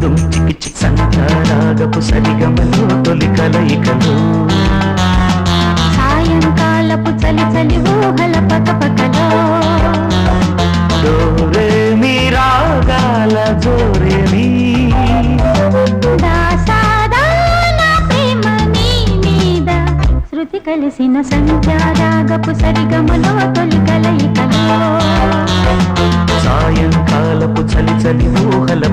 దుంచికిచి సంచారాగపు సరిగమలో తొలి కలయికలు సాయంకాలపు చలి చలి ఊహల పకపకలో డోరే మీ రాగాల జోరే మీ. శృతి కలిసిన సంఖ్యారాగపు సరిగమలో తొలి కలయికలో. సాయంకాలపు చలి చలి ఊహల